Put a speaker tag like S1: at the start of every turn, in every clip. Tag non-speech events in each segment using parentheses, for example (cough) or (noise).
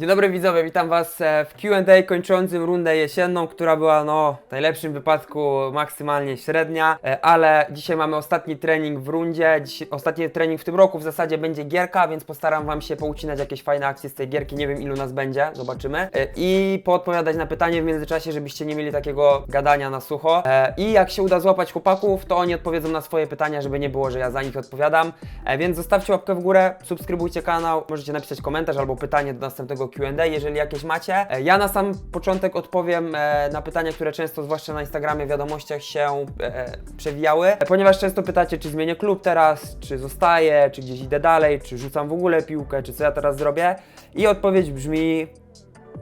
S1: Dzień dobry widzowie, witam was e, w Q&A kończącym rundę jesienną, która była no w najlepszym wypadku maksymalnie średnia, e, ale dzisiaj mamy ostatni trening w rundzie, Dziś, ostatni trening w tym roku, w zasadzie będzie gierka, więc postaram wam się poucinać jakieś fajne akcje z tej gierki, nie wiem ilu nas będzie, zobaczymy. E, i poodpowiadać na pytanie w międzyczasie, żebyście nie mieli takiego gadania na sucho. I jak się uda złapać chłopaków, to oni odpowiedzą na swoje pytania, żeby nie było, że ja za nich odpowiadam, więc zostawcie łapkę w górę, subskrybujcie kanał, możecie napisać komentarz albo pytanie do następnego Q&A, jeżeli jakieś macie. E, Ja na sam początek odpowiem e, na pytania, które często, zwłaszcza na Instagramie, wiadomościach się e, przewijały, ponieważ często pytacie, czy zmienię klub teraz, czy zostaję, czy gdzieś idę dalej, czy rzucam w ogóle piłkę, czy co ja teraz zrobię. I odpowiedź brzmi,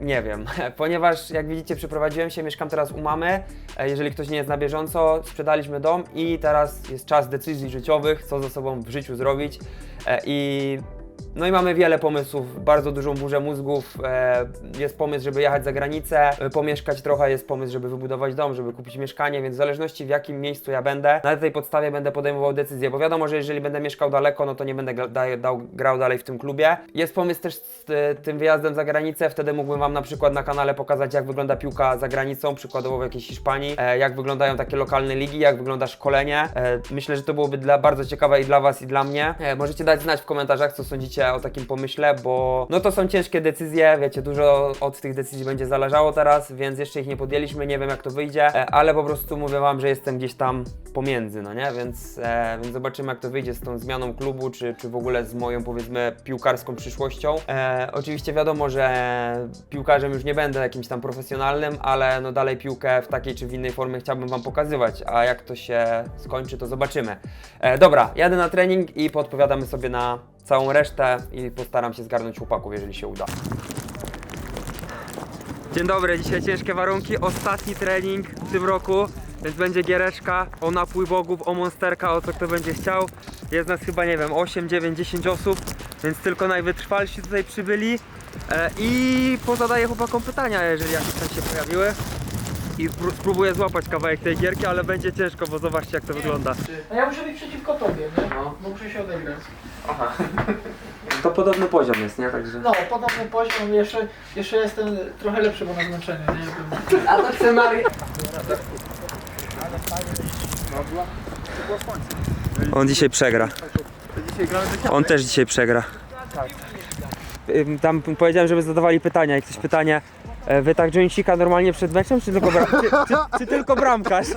S1: nie wiem, (laughs) ponieważ jak widzicie przeprowadziłem się, mieszkam teraz u mamy, jeżeli ktoś nie jest na bieżąco, sprzedaliśmy dom i teraz jest czas decyzji życiowych, co ze sobą w życiu zrobić i no i mamy wiele pomysłów, bardzo dużą burzę mózgów. E, jest pomysł, żeby jechać za granicę, e, pomieszkać trochę, jest pomysł, żeby wybudować dom, żeby kupić mieszkanie, więc w zależności w jakim miejscu ja będę, na tej podstawie będę podejmował decyzję, bo wiadomo, że jeżeli będę mieszkał daleko, no to nie będę grał dalej w tym klubie. Jest pomysł też z e, tym wyjazdem za granicę, wtedy mógłbym Wam na przykład na kanale pokazać, jak wygląda piłka za granicą, przykładowo w jakiejś Hiszpanii, jak wyglądają takie lokalne ligi, jak wygląda szkolenie. Myślę, że to byłoby dla, bardzo ciekawe i dla Was, i dla mnie. Możecie dać znać w komentarzach, co sądzicie o takim pomyśle, bo no to są ciężkie decyzje, wiecie, dużo od tych decyzji będzie zależało teraz, więc jeszcze ich nie podjęliśmy, nie wiem jak to wyjdzie, e, ale po prostu mówię Wam, że jestem gdzieś tam pomiędzy, no nie, więc, e, więc zobaczymy jak to wyjdzie z tą zmianą klubu, czy, czy w ogóle z moją powiedzmy piłkarską przyszłością. E, oczywiście wiadomo, że piłkarzem już nie będę jakimś tam profesjonalnym, ale no dalej piłkę w takiej czy w innej formie chciałbym Wam pokazywać, a jak to się skończy, to zobaczymy. E, dobra, jadę na trening i podpowiadamy sobie na całą resztę i postaram się zgarnąć chłopaków, jeżeli się uda. Dzień dobry, dzisiaj ciężkie warunki, ostatni trening w tym roku, więc będzie giereczka o napój bogów, o monsterka, o co kto będzie chciał. Jest nas chyba, nie wiem, 8, 9, 10 osób, więc tylko najwytrwalsi tutaj przybyli. E, I pozadaję chłopakom pytania, jeżeli jakieś tam się pojawiły. I spró- spróbuję złapać kawałek tej gierki, ale będzie ciężko, bo zobaczcie jak to wygląda.
S2: No ja muszę być przeciwko tobie, nie?
S1: No.
S2: Bo muszę się odegrać.
S1: Aha. (laughs) To podobny poziom jest, nie? Także...
S2: No, podobny poziom, jeszcze, jeszcze jestem trochę lepszy, bo na zmęczeniu, nie?
S1: A to chce Maria. (laughs) On dzisiaj przegra. On też dzisiaj przegra. Tam powiedziałem, żeby zadawali pytania. Jak ktoś pytanie, e, wy tak jointsika normalnie przed meczem, czy tylko, czy, czy, czy tylko bramkarz?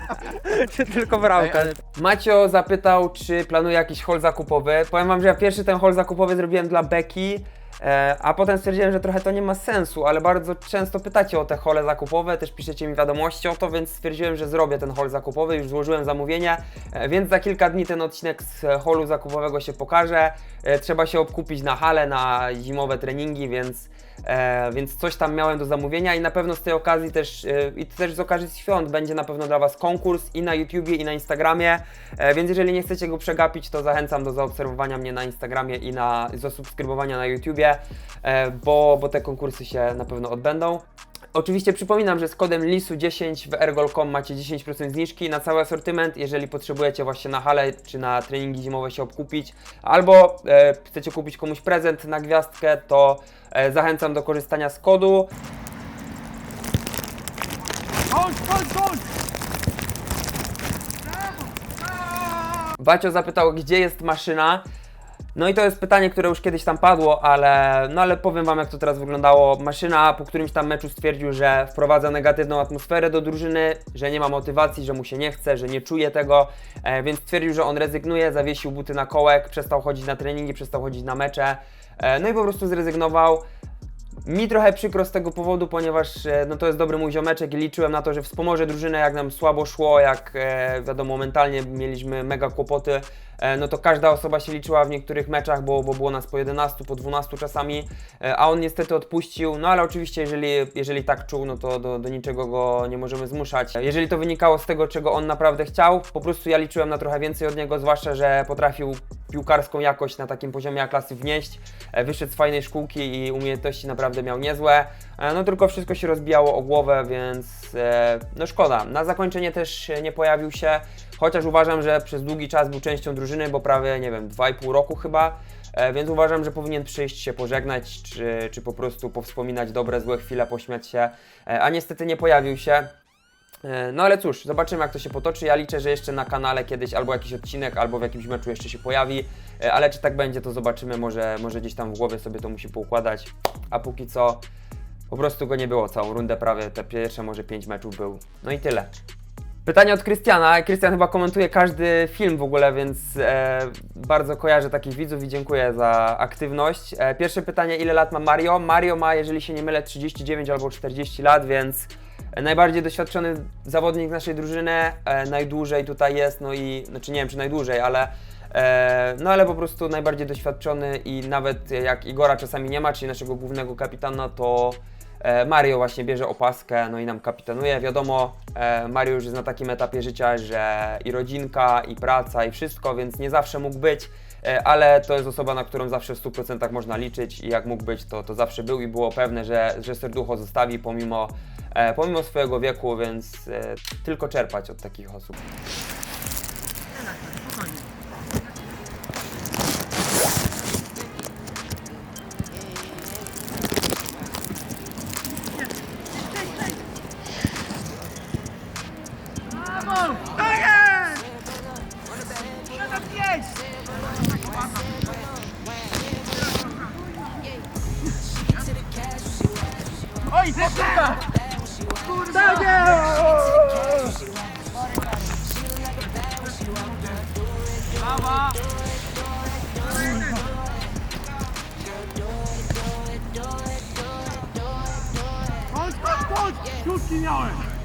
S1: (laughs) czy tylko bramkarz? Macio zapytał, czy planuje jakiś hol zakupowy. Powiem wam, że ja pierwszy ten hol zakupowy zrobiłem dla Beki. E, a potem stwierdziłem, że trochę to nie ma sensu, ale bardzo często pytacie o te hole zakupowe, też piszecie mi wiadomości o to, więc stwierdziłem, że zrobię ten hol zakupowy, już złożyłem zamówienie, e, więc za kilka dni ten odcinek z e, holu zakupowego się pokaże. E, trzeba się obkupić na hale, na zimowe treningi, więc, e, więc coś tam miałem do zamówienia i na pewno z tej okazji też, e, i też z okazji świąt. Będzie na pewno dla Was konkurs i na YouTubie i na Instagramie, e, więc jeżeli nie chcecie go przegapić, to zachęcam do zaobserwowania mnie na Instagramie i na zasubskrybowania na YouTubie, e, bo, bo te konkursy się na pewno odbędą. Oczywiście przypominam, że z kodem LISU10 w ergol.com macie 10% zniżki na cały asortyment, jeżeli potrzebujecie właśnie na hale czy na treningi zimowe się obkupić, albo e, chcecie kupić komuś prezent na gwiazdkę, to e, zachęcam do korzystania z kodu. Wacio zapytał, gdzie jest maszyna. No i to jest pytanie, które już kiedyś tam padło, ale, no ale powiem Wam, jak to teraz wyglądało. Maszyna po którymś tam meczu stwierdził, że wprowadza negatywną atmosferę do drużyny, że nie ma motywacji, że mu się nie chce, że nie czuje tego, e, więc stwierdził, że on rezygnuje, zawiesił buty na kołek, przestał chodzić na treningi, przestał chodzić na mecze, e, no i po prostu zrezygnował. Mi trochę przykro z tego powodu, ponieważ e, no to jest dobry mój ziomeczek i liczyłem na to, że wspomoże drużynę, jak nam słabo szło, jak e, wiadomo, mentalnie mieliśmy mega kłopoty, no to każda osoba się liczyła w niektórych meczach, bo, bo było nas po 11, po 12 czasami, e, a on niestety odpuścił, no ale oczywiście jeżeli, jeżeli tak czuł, no to do, do niczego go nie możemy zmuszać. Jeżeli to wynikało z tego, czego on naprawdę chciał, po prostu ja liczyłem na trochę więcej od niego, zwłaszcza, że potrafił piłkarską jakość na takim poziomie A-klasy wnieść, e, wyszedł z fajnej szkółki i umiejętności naprawdę miał niezłe, e, no tylko wszystko się rozbijało o głowę, więc e, no szkoda. Na zakończenie też nie pojawił się, chociaż uważam, że przez długi czas był częścią drużyny, bo prawie, nie wiem, 2,5 roku chyba, E, więc uważam, że powinien przyjść się pożegnać, czy, czy po prostu powspominać dobre, złe chwile, pośmiać się, e, a niestety nie pojawił się. E, No ale cóż, zobaczymy jak to się potoczy. Ja liczę, że jeszcze na kanale kiedyś albo jakiś odcinek, albo w jakimś meczu jeszcze się pojawi, ale czy tak będzie, to zobaczymy. Może, może gdzieś tam w głowie sobie to musi poukładać. A póki co, po prostu go nie było całą rundę, prawie te pierwsze może pięć meczów był. No i tyle. Pytanie od Krystiana. Krystian chyba komentuje każdy film w ogóle, więc e, bardzo kojarzę takich widzów i dziękuję za aktywność. E, pierwsze pytanie, ile lat ma Mario? Mario ma, jeżeli się nie mylę, 39 albo 40 lat, więc e, najbardziej doświadczony zawodnik naszej drużyny, e, najdłużej tutaj jest, no i, znaczy nie wiem czy najdłużej, ale e, no ale po prostu najbardziej doświadczony i nawet jak Igora czasami nie ma, czyli naszego głównego kapitana, to Mario właśnie bierze opaskę, no i nam kapitanuje. Wiadomo, e, Mario już jest na takim etapie życia, że i rodzinka, i praca, i wszystko, więc nie zawsze mógł być, e, ale to jest osoba, na którą zawsze w 100% można liczyć i jak mógł być, to, to zawsze był i było pewne, że, że serducho zostawi pomimo, e, pomimo swojego wieku, więc e, tylko czerpać od takich osób.
S2: Oj, powtórka!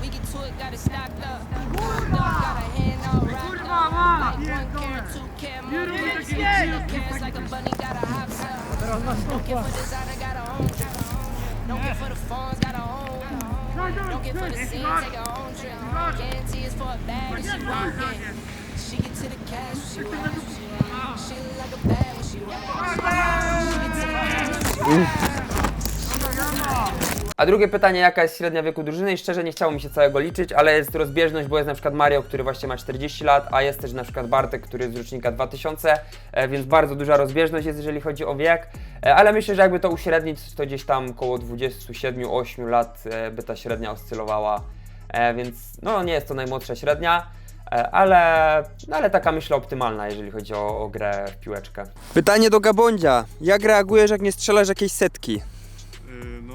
S3: We get to it, got it stocked up. Got a hand all wrapped up. Like Don't get for designer, got a own. Don't get for the phones, got a own. Don't get for the scene, take her own trip. Guarantee is for a bag, she walk in. She get to the cash, when she walk. She look like a bag when she walk. She get to the cash, when she walk.
S1: A drugie pytanie, jaka jest średnia wieku drużyny? I szczerze nie chciało mi się całego liczyć, ale jest rozbieżność, bo jest na przykład Mario, który właśnie ma 40 lat, a jest też na przykład Bartek, który jest z rocznika 2000, e, więc bardzo duża rozbieżność jest, jeżeli chodzi o wiek. E, ale myślę, że jakby to uśrednić, to gdzieś tam około 27-8 lat e, by ta średnia oscylowała. Więc no nie jest to najmłodsza średnia. Ale, no ale taka myślę optymalna, jeżeli chodzi o, o grę w piłeczkę. Pytanie do Gabondzia. Jak reagujesz, jak nie strzelasz jakiejś setki?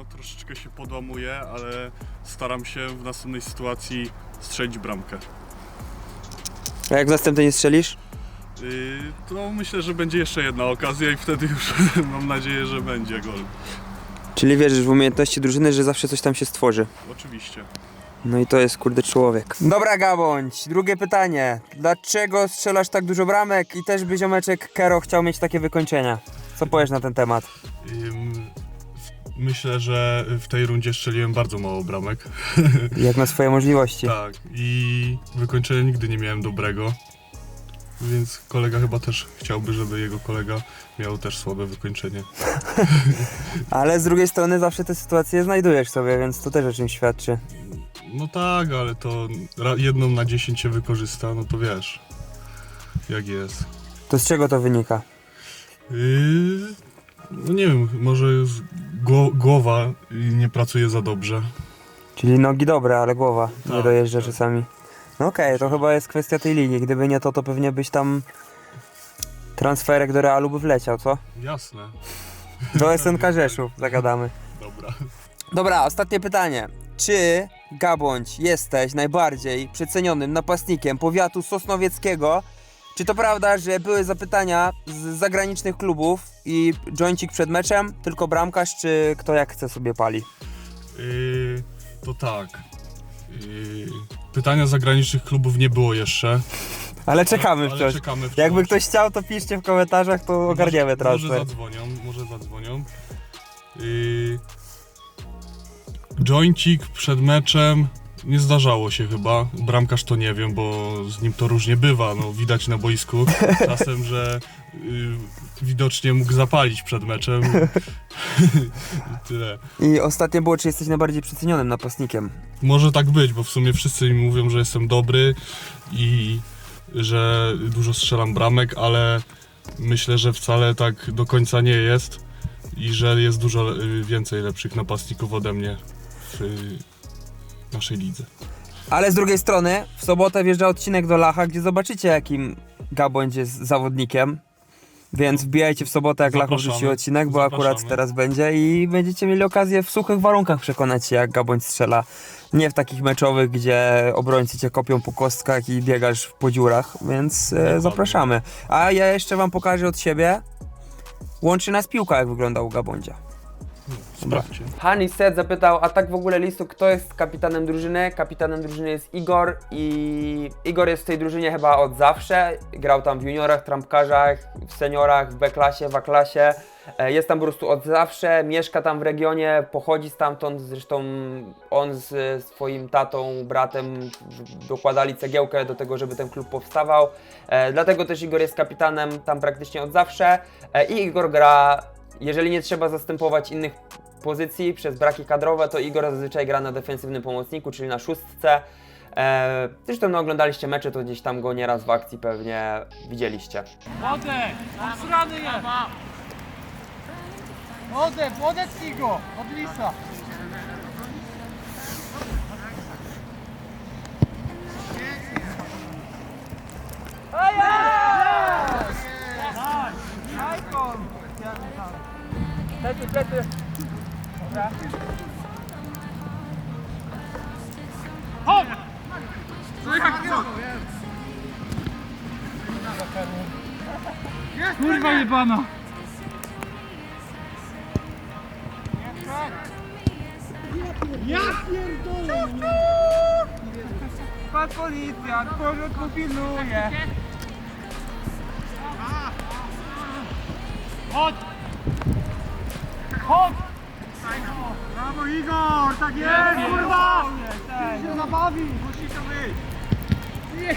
S4: No troszeczkę się podłamuję, ale staram się w następnej sytuacji strzelić bramkę.
S1: A jak w następnej nie strzelisz?
S4: Y, To myślę, że będzie jeszcze jedna okazja i wtedy już (laughs) mam nadzieję, że będzie gol.
S1: Czyli wierzysz w umiejętności drużyny, że zawsze coś tam się stworzy.
S4: Oczywiście.
S1: No i to jest kurde człowiek. Dobra Gabądź, drugie pytanie. Dlaczego strzelasz tak dużo bramek i też by ziomeczek Kero chciał mieć takie wykończenia? Co powiesz na ten temat?
S4: Ym, Myślę, że w tej rundzie strzeliłem bardzo mało bramek. (laughs)
S1: Jak na swoje możliwości.
S4: Tak. I wykończenia nigdy nie miałem dobrego. Więc kolega chyba też chciałby, żeby jego kolega miał też słabe wykończenie. (laughs)
S1: Ale z drugiej strony zawsze te sytuacje znajdujesz sobie, więc to też o czymś świadczy.
S4: No tak, ale to ra- jedną na 10 się wykorzysta, no to wiesz, jak jest.
S1: To z czego to wynika?
S4: Yy, no nie wiem, może z gło- głowa nie pracuje za dobrze.
S1: Czyli nogi dobre, ale głowa nie
S4: Tak,
S1: dojeżdża
S4: tak.
S1: czasami. No okej, to chyba jest kwestia tej linii. Gdyby nie to, to pewnie byś tam transferek do Realu by wleciał, co?
S4: Jasne.
S1: Do SNK Rzeszów zagadamy.
S4: Dobra.
S1: Dobra, ostatnie pytanie. Czy Gabądź jesteś najbardziej przecenionym napastnikiem powiatu sosnowieckiego? Czy to prawda, że były zapytania z zagranicznych klubów i jointik przed meczem, tylko bramkarz, czy kto jak chce sobie pali?
S4: Yy, to tak. Yy, pytania zagranicznych klubów nie było jeszcze.
S1: Ale czekamy
S4: ale
S1: wciąż.
S4: czekamy wciąż.
S1: Jakby ktoś chciał, to piszcie w komentarzach, to ogarniemy
S4: może, może
S1: transfer.
S4: zadzwonią, może zadzwonią. Yy, jointik przed meczem nie zdarzało się chyba. Bramkarz to nie wiem, bo z nim to różnie bywa. No, widać na boisku (laughs) czasem, że yy, widocznie mógł zapalić przed meczem. (laughs) Tyle.
S1: I ostatnie było, czy jesteś najbardziej przecenionym napastnikiem?
S4: Może tak być, bo w sumie wszyscy mi mówią, że jestem dobry i że dużo strzelam bramek, ale Myślę, że wcale tak do końca nie jest i że jest dużo y, więcej lepszych napastników ode mnie w y, naszej lidze.
S1: Ale z drugiej strony, w sobotę wjeżdża odcinek do Lacha, gdzie zobaczycie, jakim Gabądź jest zawodnikiem. Więc wbijajcie w sobotę, jak Lachów
S4: Zapraszamy.
S1: rzuci odcinek, bo akurat
S4: Zapraszamy.
S1: teraz będzie i będziecie mieli okazję w suchych warunkach przekonać się, jak Gabądź strzela. Nie w takich meczowych, gdzie obrońcy cię kopią po kostkach i biegasz po dziurach, więc e, zapraszamy. A ja jeszcze wam pokażę od siebie. Łączy nas piłka, jak wygląda u Gabądzia.
S4: Sprawdźcie.
S1: Hani Set zapytał, a tak w ogóle listu, kto jest kapitanem drużyny? Kapitanem drużyny jest Igor i Igor jest w tej drużynie chyba od zawsze. Grał tam w juniorach, trampkarzach, w seniorach, w B-klasie, w A-klasie. E, Jest tam po prostu od zawsze, mieszka tam w regionie, pochodzi stamtąd, zresztą on z swoim tatą, bratem dokładali cegiełkę do tego, żeby ten klub powstawał. E, Dlatego też Igor jest kapitanem tam praktycznie od zawsze E, i Igor gra, jeżeli nie trzeba zastępować innych pozycji przez braki kadrowe, to Igor zazwyczaj gra na defensywnym pomocniku, czyli na szóstce. E, zresztą no, oglądaliście mecze, to gdzieś tam go nieraz w akcji pewnie widzieliście.
S2: Oddech! Obsrany jest! Oddech, odetnij go! Od lisa! No jak to? Kurwa jebana! Ja pierdolę! Pan policjant, porządku pilnuje! Chodź! Chodź! Brawo Igor, tak jest, kurwa! Ty się zabawi! Musi to być! Nie!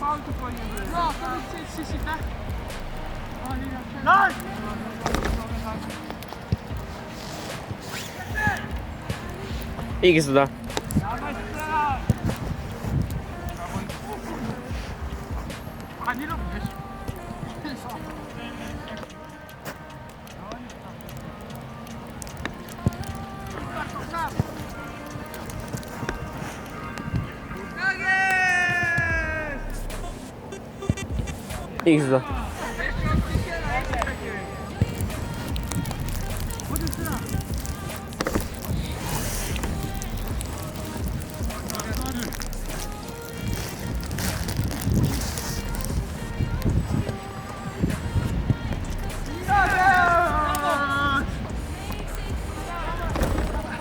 S2: Faul tu powinien być. No, to jest 30, tak? Daj! Dawaj strzelaj! A nie Ne güzel.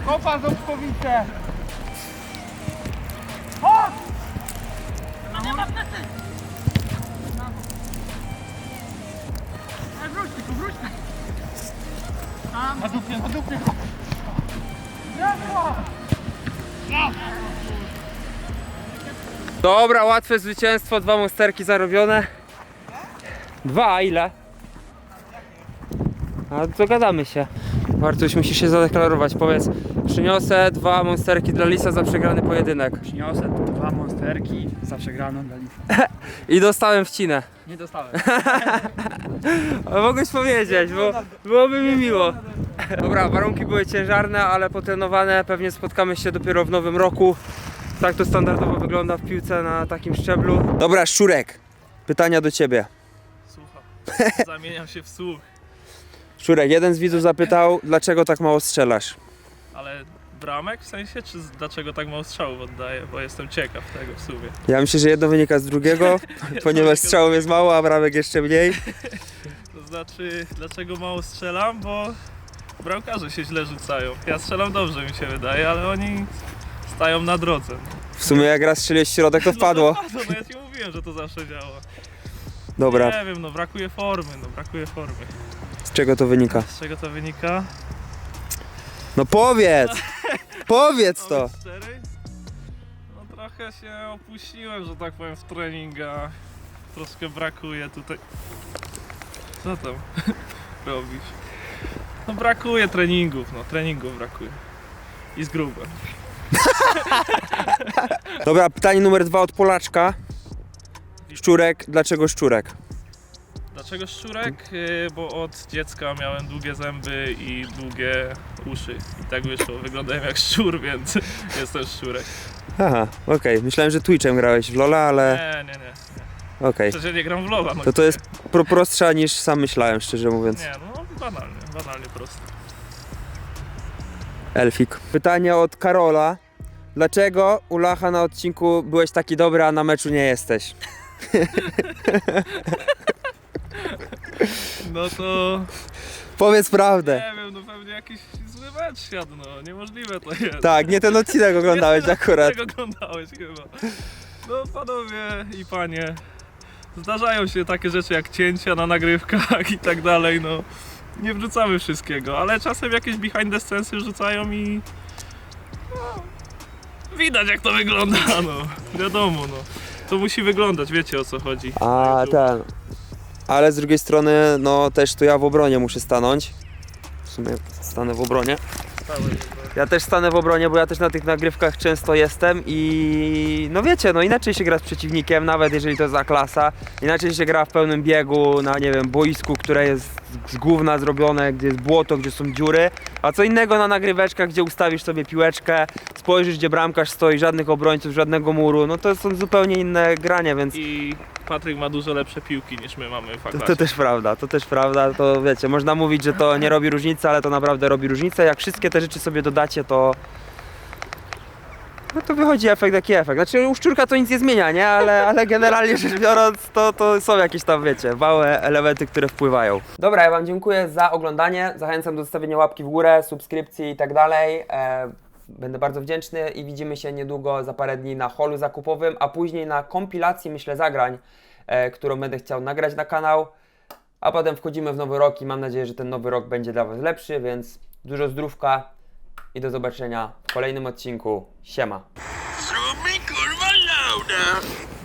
S2: Vamos fazer um convite certo.
S1: Dobra, łatwe zwycięstwo, dwa monsterki zarobione. Dwa, a ile? A dogadamy się. Bartuś, musisz się zadeklarować. Powiedz, przyniosę dwa monsterki dla Lisa za przegrany pojedynek.
S2: Przyniosę dwa monsterki za przegraną dla Lifa. (laughs)
S1: I dostałem wcinę.
S2: Nie dostałem. (laughs)
S1: Mogłeś powiedzieć, bo byłoby mi miło. Dobra, warunki były ciężarne, ale potrenowane. Pewnie spotkamy się dopiero w nowym roku. Tak to standardowo wygląda w piłce na takim szczeblu. Dobra, Szczurek. Pytania do ciebie.
S5: Słucham. (laughs) Zamieniam się w słuch,
S1: Szczurek, jeden z widzów zapytał, dlaczego tak mało strzelasz?
S5: ale bramek w sensie, czy z- dlaczego tak mało strzałów oddaję? Bo jestem ciekaw tego w sumie.
S1: Ja myślę, że jedno wynika z drugiego, (laughs) ponieważ strzałów jest mało, a bramek jeszcze mniej. (laughs)
S5: To znaczy, dlaczego mało strzelam? Bo bramkarze się źle rzucają. Ja strzelam dobrze, mi się wydaje, ale oni stają na drodze.
S1: W sumie jak raz strzeliłeś w środek, to wpadło.
S5: No, to no ja ci mówiłem, że to zawsze działa.
S1: Dobra,
S5: Nie wiem, no brakuje formy, no brakuje formy.
S1: z czego to wynika?
S5: Z czego to wynika?
S1: No powiedz! Powiedz to!
S5: Cztery? No trochę się opuściłem, że tak powiem, w treningach. Troszkę brakuje tutaj. Co tam (laughs) robisz? No brakuje treningów, no treningów brakuje. I z grubem. (laughs)
S1: Dobra, pytanie numer dwa od Polaczka. Szczurek, dlaczego szczurek?
S5: Dlaczego szczurek? Y, Bo od dziecka miałem długie zęby i długie uszy. I tak wyszło. Wyglądałem jak szczur, więc (laughs) jestem szczurek.
S1: Aha, okej. Myślałem, że Twitchem grałeś w Lola, ale
S5: Nie, nie, nie.
S1: okej.
S5: Przecież nie gram w Lola. No
S1: To to jest pro prostsza niż sam myślałem, szczerze mówiąc.
S5: Nie, no banalnie, banalnie prosto.
S1: Elfik. Pytanie od Karola. Dlaczego u Lacha na odcinku byłeś taki dobry, a na meczu nie jesteś? (laughs)
S5: No to
S1: Powiedz prawdę.
S5: nie wiem, no pewnie jakiś zły mecz siadł, no niemożliwe to jest.
S1: Tak, nie ten odcinek oglądałeś
S5: Nie,
S1: akurat.
S5: Tego oglądałeś chyba. No panowie i panie, zdarzają się takie rzeczy jak cięcia na nagrywkach i tak dalej, no. Nie wrzucamy wszystkiego, ale czasem jakieś behind the scensy wrzucają i... No, widać jak to wygląda, no. Wiadomo, no. To musi wyglądać, wiecie o co chodzi.
S1: A, ten. Ale z drugiej strony, no też tu ja w obronie muszę stanąć. W sumie stanę w obronie. Ja też stanę w obronie, bo ja też na tych nagrywkach często jestem i no wiecie, no inaczej się gra z przeciwnikiem, nawet jeżeli to jest A-klasa. Inaczej się gra w pełnym biegu na, nie wiem, boisku, które jest z gówna zrobione, gdzie jest błoto, gdzie są dziury. A co innego na nagryweczkach, gdzie ustawisz sobie piłeczkę, spojrzysz, gdzie bramkarz stoi, żadnych obrońców, żadnego muru. No to są zupełnie inne granie, więc
S5: I Patryk ma dużo lepsze piłki niż my mamy w
S1: to, to też prawda, to też prawda, to wiecie, można mówić, że to nie robi różnicy, ale to naprawdę robi różnicę. Jak wszystkie te rzeczy sobie dodacie, to no to wychodzi efekt jaki efekt. Znaczy u szczurka to nic nie zmienia, nie? Ale, ale generalnie rzecz biorąc, to, to są jakieś tam, wiecie, małe elementy, które wpływają. Dobra, ja wam dziękuję za oglądanie. Zachęcam do zostawienia łapki w górę, subskrypcji i tak dalej. E, Będę bardzo wdzięczny i widzimy się niedługo za parę dni na holu zakupowym, a później na kompilacji, myślę, zagrań, e, którą będę chciał nagrać na kanał. A potem wchodzimy w nowy rok i mam nadzieję, że ten nowy rok będzie dla Was lepszy, więc dużo zdrówka i do zobaczenia w kolejnym odcinku. Siema!
S6: Zrób mi kurwa lauda.